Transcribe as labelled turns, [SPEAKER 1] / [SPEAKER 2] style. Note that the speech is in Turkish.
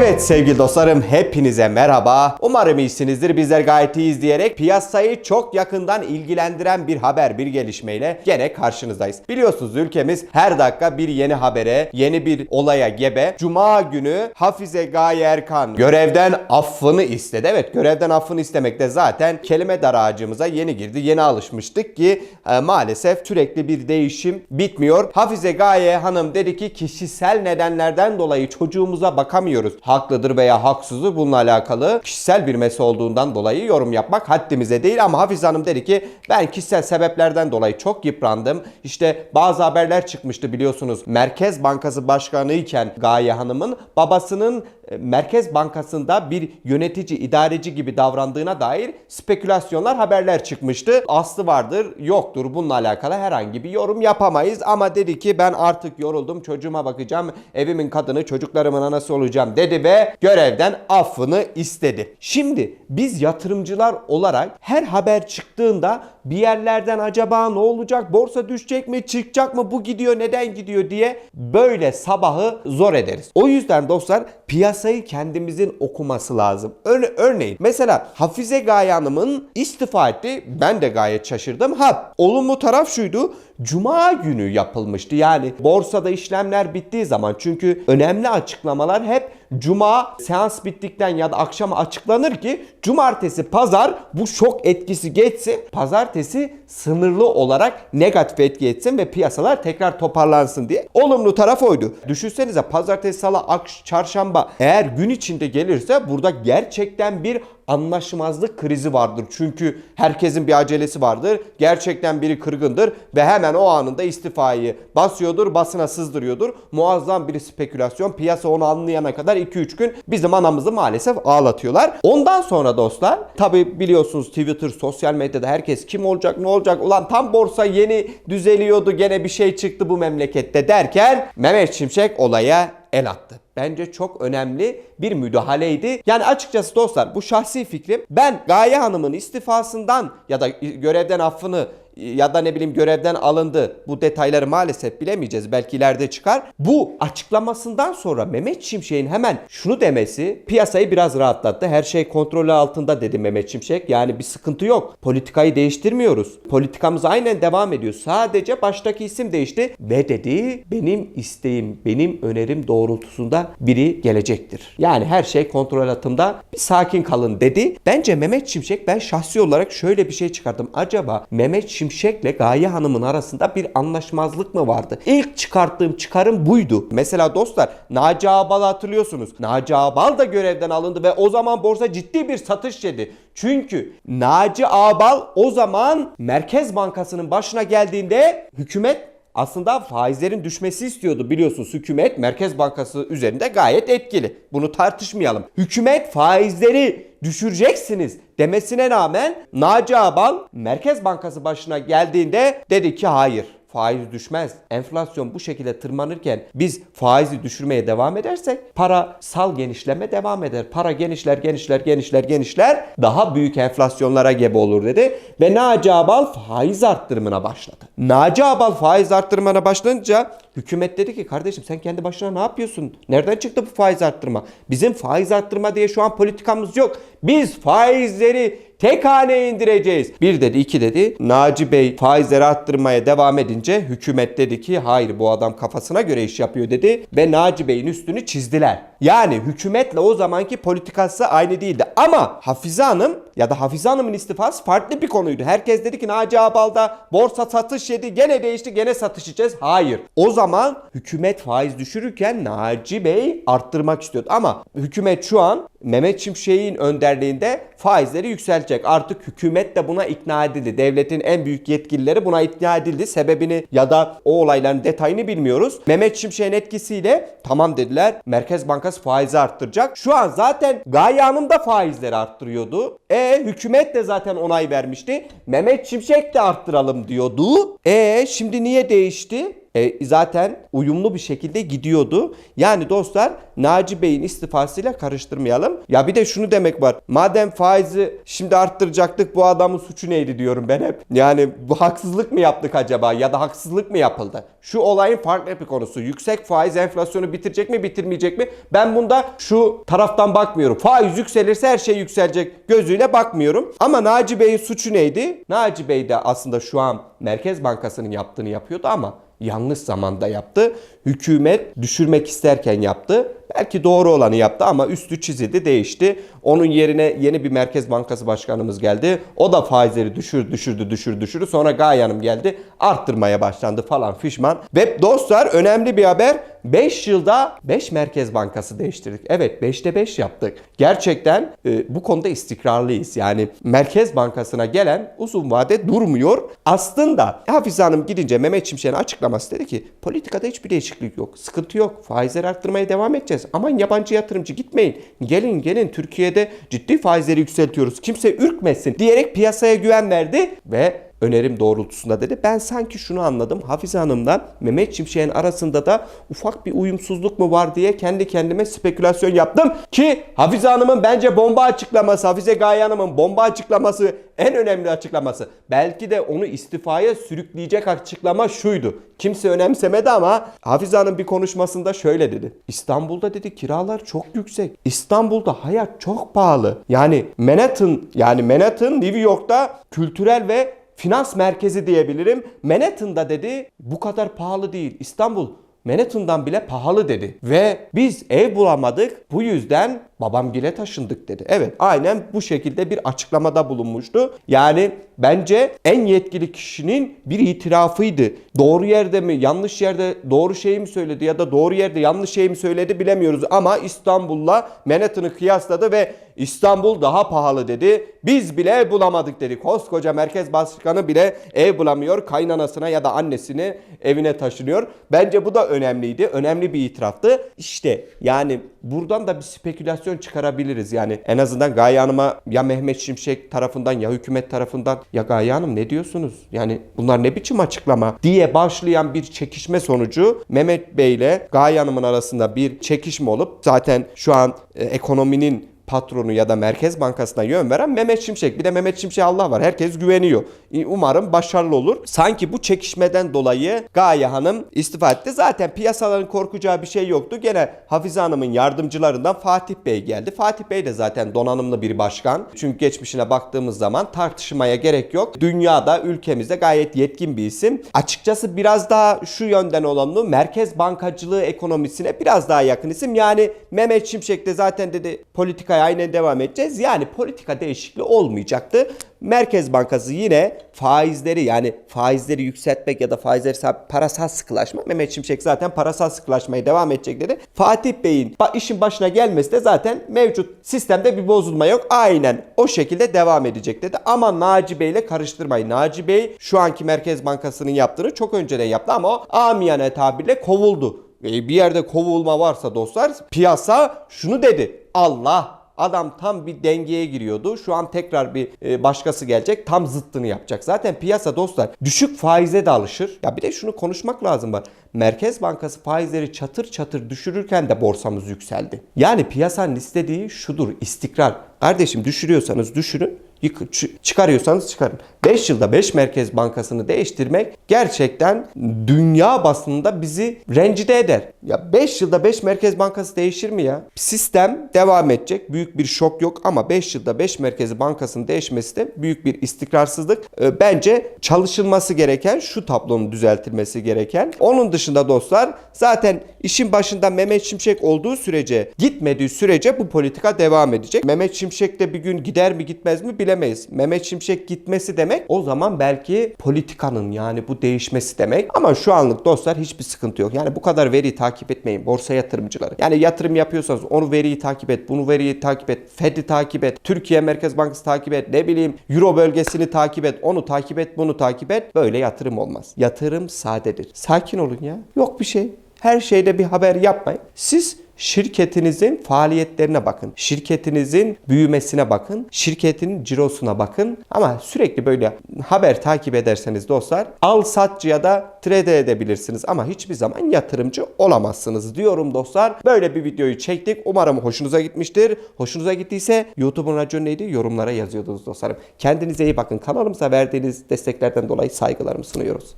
[SPEAKER 1] Evet sevgili dostlarım hepinize merhaba. Umarım iyisinizdir. Bizler gayet iyiyiz diyerek piyasayı çok yakından ilgilendiren bir haber, bir gelişmeyle gene karşınızdayız. Biliyorsunuz ülkemiz her dakika bir yeni habere, yeni bir olaya gebe. Cuma günü Hafize Gaye Erkan görevden affını istedi. Evet görevden affını istemek de zaten kelime daracımıza yeni girdi. Yeni alışmıştık ki e, maalesef sürekli bir değişim bitmiyor. Hafize Gaye Hanım dedi ki kişisel nedenlerden dolayı çocuğumuza bakamıyoruz. Haklıdır veya haksızdır bununla alakalı kişisel bir mesele olduğundan dolayı yorum yapmak haddimize değil ama Hafize Hanım dedi ki ben kişisel sebeplerden dolayı çok yıprandım. İşte bazı haberler çıkmıştı biliyorsunuz. Merkez Bankası Başkanı iken Gaye Hanım'ın babasının e, Merkez Bankası'nda bir yönetici, idareci gibi davrandığına dair spekülasyonlar, haberler çıkmıştı. Aslı vardır, yoktur. Bununla alakalı herhangi bir yorum yapamayız ama dedi ki ben artık yoruldum, çocuğuma bakacağım, evimin kadını, çocuklarımın anası olacağım dedi ve görevden affını istedi. Şimdi biz yatırımcılar olarak her haber çıktığında bir yerlerden acaba ne olacak, borsa düşecek mi, çıkacak mı, bu gidiyor, neden gidiyor diye böyle sabahı zor ederiz. O yüzden dostlar piyasayı kendimizin okuması lazım. Ör- örneğin mesela Hafize Gaye Hanım'ın istifa etti. Ben de gayet şaşırdım. Ha olumlu taraf şuydu. Cuma günü yapılmıştı. Yani borsada işlemler bittiği zaman çünkü önemli açıklamalar hep Cuma seans bittikten ya da akşam açıklanır ki cumartesi pazar bu şok etkisi geçsin. Pazartesi sınırlı olarak negatif etki etsin ve piyasalar tekrar toparlansın diye. Olumlu taraf oydu. Düşünsenize pazartesi, salı, akş, çarşamba eğer gün içinde gelirse burada gerçekten bir anlaşmazlık krizi vardır. Çünkü herkesin bir acelesi vardır. Gerçekten biri kırgındır ve hemen o anında istifayı basıyordur, basına sızdırıyordur. Muazzam bir spekülasyon. Piyasa onu anlayana kadar 2-3 gün bizim anamızı maalesef ağlatıyorlar. Ondan sonra dostlar tabi biliyorsunuz Twitter, sosyal medyada herkes kim olacak, ne olacak? Ulan tam borsa yeni düzeliyordu gene bir şey çıktı bu memlekette derken Mehmet Şimşek olaya el attı. Bence çok önemli bir müdahaleydi. Yani açıkçası dostlar bu şahsi fikrim. Ben Gaye Hanım'ın istifasından ya da görevden affını ya da ne bileyim görevden alındı. Bu detayları maalesef bilemeyeceğiz. Belki ileride çıkar. Bu açıklamasından sonra Mehmet Şimşek'in hemen şunu demesi piyasayı biraz rahatlattı. Her şey kontrolü altında dedi Mehmet Şimşek. Yani bir sıkıntı yok. Politikayı değiştirmiyoruz. Politikamız aynen devam ediyor. Sadece baştaki isim değişti ve dedi benim isteğim, benim önerim doğrultusunda biri gelecektir. Yani her şey kontrol altında. Bir sakin kalın dedi. Bence Mehmet Şimşek ben şahsi olarak şöyle bir şey çıkardım. Acaba Mehmet Şimşek'le Gaye Hanım'ın arasında bir anlaşmazlık mı vardı? İlk çıkarttığım çıkarım buydu. Mesela dostlar Naci Ağbal'ı hatırlıyorsunuz. Naci Ağbal da görevden alındı ve o zaman borsa ciddi bir satış yedi. Çünkü Naci Ağbal o zaman Merkez Bankası'nın başına geldiğinde hükümet aslında faizlerin düşmesi istiyordu biliyorsunuz hükümet Merkez Bankası üzerinde gayet etkili. Bunu tartışmayalım. Hükümet faizleri düşüreceksiniz demesine rağmen Naci Ağbal Merkez Bankası başına geldiğinde dedi ki hayır faiz düşmez. Enflasyon bu şekilde tırmanırken biz faizi düşürmeye devam edersek parasal genişleme devam eder. Para genişler, genişler, genişler, genişler. Daha büyük enflasyonlara gebe olur dedi. Ve Naci Ağbal faiz arttırımına başladı. Naci Ağbal faiz arttırmana başlayınca hükümet dedi ki kardeşim sen kendi başına ne yapıyorsun? Nereden çıktı bu faiz arttırma? Bizim faiz arttırma diye şu an politikamız yok. Biz faizleri tek haneye indireceğiz. Bir dedi iki dedi. Naci Bey faizleri arttırmaya devam edince hükümet dedi ki hayır bu adam kafasına göre iş yapıyor dedi. Ve Naci Bey'in üstünü çizdiler. Yani hükümetle o zamanki politikası aynı değildi. Ama Hafize Hanım ya da Hafize Hanım'ın istifası farklı bir konuydu. Herkes dedi ki Naci Ağbal'da borsa satış yedi gene değişti gene satış yiyeceğiz. Hayır. O zaman hükümet faiz düşürürken Naci Bey arttırmak istiyordu. Ama hükümet şu an Mehmet Şimşek'in önderliğinde faizleri yükseltecek. Artık hükümet de buna ikna edildi. Devletin en büyük yetkilileri buna ikna edildi. Sebebini ya da o olayların detayını bilmiyoruz. Mehmet Şimşek'in etkisiyle tamam dediler. Merkez Bankası faizi arttıracak. Şu an zaten Gaye Hanım da faizleri arttırıyordu. E hükümet de zaten onay vermişti. Mehmet Şimşek de arttıralım diyordu. E şimdi niye değişti? E, zaten uyumlu bir şekilde gidiyordu. Yani dostlar Naci Bey'in istifasıyla karıştırmayalım. Ya bir de şunu demek var. Madem faizi şimdi arttıracaktık bu adamın suçu neydi diyorum ben hep. Yani bu haksızlık mı yaptık acaba ya da haksızlık mı yapıldı? Şu olayın farklı bir konusu. Yüksek faiz enflasyonu bitirecek mi bitirmeyecek mi? Ben bunda şu taraftan bakmıyorum. Faiz yükselirse her şey yükselecek gözüyle bakmıyorum. Ama Naci Bey'in suçu neydi? Naci Bey de aslında şu an Merkez Bankası'nın yaptığını yapıyordu ama yanlış zamanda yaptı. Hükümet düşürmek isterken yaptı. Belki doğru olanı yaptı ama üstü çizildi, değişti. Onun yerine yeni bir Merkez Bankası Başkanımız geldi. O da faizleri düşür, düşürdü, düşürdü, düşürdü. Sonra Gaye Hanım geldi. Arttırmaya başlandı falan fişman. Ve dostlar önemli bir haber. 5 yılda 5 Merkez Bankası değiştirdik. Evet 5'te 5 yaptık. Gerçekten e, bu konuda istikrarlıyız. Yani Merkez Bankası'na gelen uzun vade durmuyor. Aslında Hafize Hanım gidince Mehmet Şimşek'in açıklaması dedi ki politikada hiçbir değişiklik yok. Sıkıntı yok. Faizleri arttırmaya devam edeceğiz. Aman yabancı yatırımcı gitmeyin. Gelin gelin Türkiye'de ciddi faizleri yükseltiyoruz. Kimse ürkmesin diyerek piyasaya güven verdi ve önerim doğrultusunda dedi. Ben sanki şunu anladım. Hafize Hanım'la Mehmet Şimşek'in arasında da ufak bir uyumsuzluk mu var diye kendi kendime spekülasyon yaptım. Ki Hafize Hanım'ın bence bomba açıklaması, Hafize Gaye Hanım'ın bomba açıklaması en önemli açıklaması. Belki de onu istifaya sürükleyecek açıklama şuydu. Kimse önemsemedi ama Hafize Hanım bir konuşmasında şöyle dedi. İstanbul'da dedi kiralar çok yüksek. İstanbul'da hayat çok pahalı. Yani Manhattan yani Manhattan New York'ta kültürel ve finans merkezi diyebilirim. Manhattan'da dedi bu kadar pahalı değil. İstanbul Manhattan'dan bile pahalı dedi. Ve biz ev bulamadık. Bu yüzden babamgile taşındık dedi. Evet aynen bu şekilde bir açıklamada bulunmuştu. Yani bence en yetkili kişinin bir itirafıydı. Doğru yerde mi yanlış yerde doğru şeyi mi söyledi ya da doğru yerde yanlış şeyi mi söyledi bilemiyoruz. Ama İstanbul'la Manhattan'ı kıyasladı ve İstanbul daha pahalı dedi. Biz bile ev bulamadık dedi. Koskoca merkez başkanı bile ev bulamıyor. Kaynanasına ya da annesini evine taşınıyor. Bence bu da önemliydi. Önemli bir itiraftı. İşte yani buradan da bir spekülasyon çıkarabiliriz. Yani en azından Gaye Hanım'a ya Mehmet Şimşek tarafından ya hükümet tarafından ya Gaye Hanım ne diyorsunuz? Yani bunlar ne biçim açıklama diye başlayan bir çekişme sonucu Mehmet Bey ile Gaye Hanım'ın arasında bir çekişme olup zaten şu an e, ekonominin patronu ya da Merkez Bankası'na yön veren Mehmet Şimşek. Bir de Mehmet Şimşek Allah var. Herkes güveniyor. Umarım başarılı olur. Sanki bu çekişmeden dolayı Gaye Hanım istifa etti. Zaten piyasaların korkacağı bir şey yoktu. Gene Hafize Hanım'ın yardımcılarından Fatih Bey geldi. Fatih Bey de zaten donanımlı bir başkan. Çünkü geçmişine baktığımız zaman tartışmaya gerek yok. Dünyada, ülkemizde gayet yetkin bir isim. Açıkçası biraz daha şu yönden olanlı merkez bankacılığı ekonomisine biraz daha yakın isim. Yani Mehmet Şimşek de zaten dedi politikaya aynen devam edeceğiz. Yani politika değişikliği olmayacaktı. Merkez Bankası yine faizleri yani faizleri yükseltmek ya da faizleri parasal sıkılaşma. Mehmet Şimşek zaten parasal sıkılaşmaya devam edecek dedi. Fatih Bey'in işin başına gelmesi de zaten mevcut sistemde bir bozulma yok. Aynen o şekilde devam edecek dedi. Ama Naci Bey ile karıştırmayın. Naci Bey şu anki Merkez Bankası'nın yaptığını çok önceden yaptı ama o amiyane tabirle kovuldu. Bir yerde kovulma varsa dostlar piyasa şunu dedi. Allah Adam tam bir dengeye giriyordu. Şu an tekrar bir e, başkası gelecek. Tam zıttını yapacak. Zaten piyasa dostlar düşük faize de alışır. Ya bir de şunu konuşmak lazım var. Merkez Bankası faizleri çatır çatır düşürürken de borsamız yükseldi. Yani piyasanın istediği şudur istikrar. Kardeşim düşürüyorsanız düşürün. Çıkarıyorsanız çıkarın. 5 yılda 5 Merkez Bankası'nı değiştirmek gerçekten dünya basınında bizi rencide eder. Ya 5 yılda 5 Merkez Bankası değişir mi ya? Sistem devam edecek. Büyük bir şok yok ama 5 yılda 5 Merkez Bankası'nın değişmesi de büyük bir istikrarsızlık. Ee, bence çalışılması gereken şu tablonun düzeltilmesi gereken. Onun dışında dostlar zaten işin başında Mehmet Şimşek olduğu sürece gitmediği sürece bu politika devam edecek. Mehmet Şimşek de bir gün gider mi gitmez mi bilemeyiz. Mehmet Şimşek gitmesi demek o zaman belki politikanın yani bu değişmesi demek. Ama şu anlık dostlar hiçbir sıkıntı yok. Yani bu kadar veriyi takip etmeyin borsa yatırımcıları. Yani yatırım yapıyorsanız onu veriyi takip et, bunu veriyi takip et, Fed'i takip et, Türkiye Merkez Bankası takip et, ne bileyim Euro bölgesini takip et, onu takip et, bunu takip et. Böyle yatırım olmaz. Yatırım sadedir. Sakin olun ya. Yok bir şey. Her şeyde bir haber yapmayın. Siz Şirketinizin faaliyetlerine bakın. Şirketinizin büyümesine bakın. Şirketin cirosuna bakın. Ama sürekli böyle haber takip ederseniz dostlar al satçıya da trade edebilirsiniz ama hiçbir zaman yatırımcı olamazsınız diyorum dostlar. Böyle bir videoyu çektik. Umarım hoşunuza gitmiştir. Hoşunuza gittiyse YouTube'un raconu neydi? Yorumlara yazıyordunuz dostlarım. Kendinize iyi bakın. Kanalımıza verdiğiniz desteklerden dolayı saygılarımı sunuyoruz.